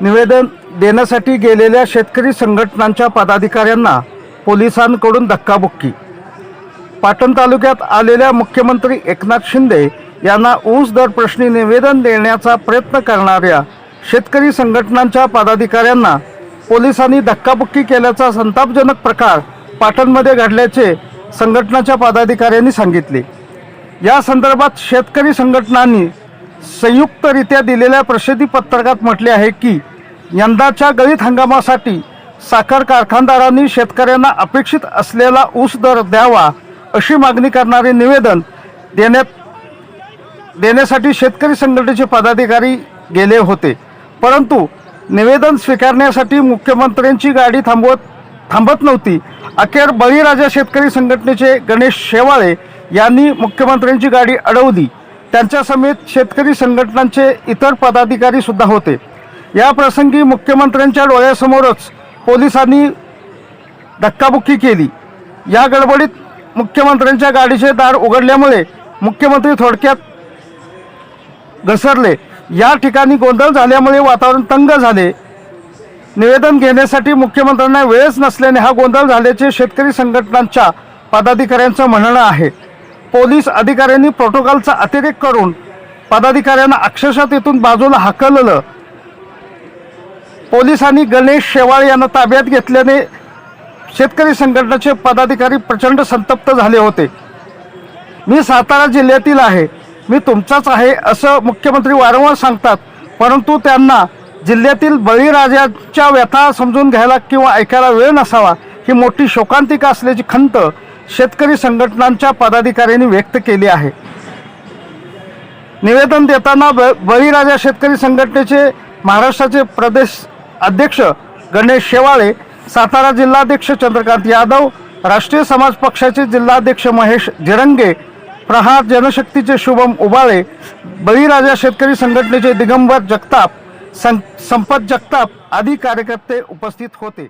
निवेदन देण्यासाठी गेलेल्या शेतकरी संघटनांच्या पदाधिकाऱ्यांना पोलिसांकडून धक्काबुक्की. पाटण तालुक्यात आलेल्या मुख्यमंत्री एकनाथ शिंदे यांना ऊस दर प्रश्नी निवेदन देण्याचा प्रयत्न करणाऱ्या शेतकरी संघटनांच्या पदाधिकाऱ्यांना पोलिसांनी धक्काबुक्की केल्याचा संतापजनक प्रकार पाटणमध्ये घडल्याचे संघटनाच्या पदाधिकाऱ्यांनी सांगितले. या संदर्भात शेतकरी संघटनांनी संयुक्तरित्या दिलेल्या प्रसिद्धी पत्रकात म्हटले आहे की यंदाच्या गळीत हंगामासाठी साखर कारखानदारांनी शेतकऱ्यांना अपेक्षित असलेला ऊस दर द्यावा अशी मागणी करणारे निवेदन देण्यात देण्यासाठी शेतकरी संघटनेचे पदाधिकारी गेले होते. परंतु निवेदन स्वीकारण्यासाठी मुख्यमंत्र्यांची गाडी थांबवत थांबत नव्हती. अखेर बळीराजा शेतकरी संघटनेचे गणेश शेवाळे यांनी मुख्यमंत्र्यांची गाडी अडवली. त्यांच्या समेत शेतकरी संघटनांचे इतर पदाधिकारी सुद्धा होते. या प्रसंगी मुख्यमंत्र्यांच्या डोळ्यासमोरच पोलिसांनी धक्काबुक्की केली. या गडबडीत मुख्यमंत्र्यांच्या गाडीचे दार उघडल्यामुळे मुख्यमंत्री थोडक्यात घसरले. या ठिकाणी गोंधळ झाल्यामुळे वातावरण तंग झाले. निवेदन घेण्यासाठी मुख्यमंत्र्यांना वेळच नसल्याने हा गोंधळ झाल्याचे शेतकरी संघटनांच्या पदाधिकाऱ्यांचं म्हणणं आहे. पोलीस अधिकाऱ्यांनी प्रोटोकॉलचा अतिरेक करून पदाधिकाऱ्यांना अक्षरशः तिथून बाजूला हाकललं. पोलिसांनी गणेश शेवाळे यांना ताब्यात घेतल्याने शेतकरी संघटनेचे पदाधिकारी प्रचंड संतप्त झाले होते. मी सातारा जिल्ह्यातील आहे. मी तुमचाच आहे असं मुख्यमंत्री वारंवार सांगतात. परंतु त्यांना जिल्ह्यातील बळीराजाच्या व्यथा समजून घ्यायला किंवा ऐकायला वेळ नसावा ही मोठी शोकांतिका असल्याची खंत शेतकरी संघटनांच्या पदाधिकाऱ्यांनी व्यक्त केली आहे. निवेदन देताना ब बळीराजा शेतकरी संघटनेचे महाराष्ट्राचे प्रदेश अध्यक्ष गणेश शेवाळे सातारा जिल्हाध्यक्ष चंद्रकांत यादव राष्ट्रीय समाज पक्षाचे जिल्हाध्यक्ष महेश जिरंगे प्रहार जनशक्तीचे शुभम उबाळे बळीराजा शेतकरी संघटनेचे दिगंबर जगताप सं संपत जगताप आदी कार्यकर्ते उपस्थित होते.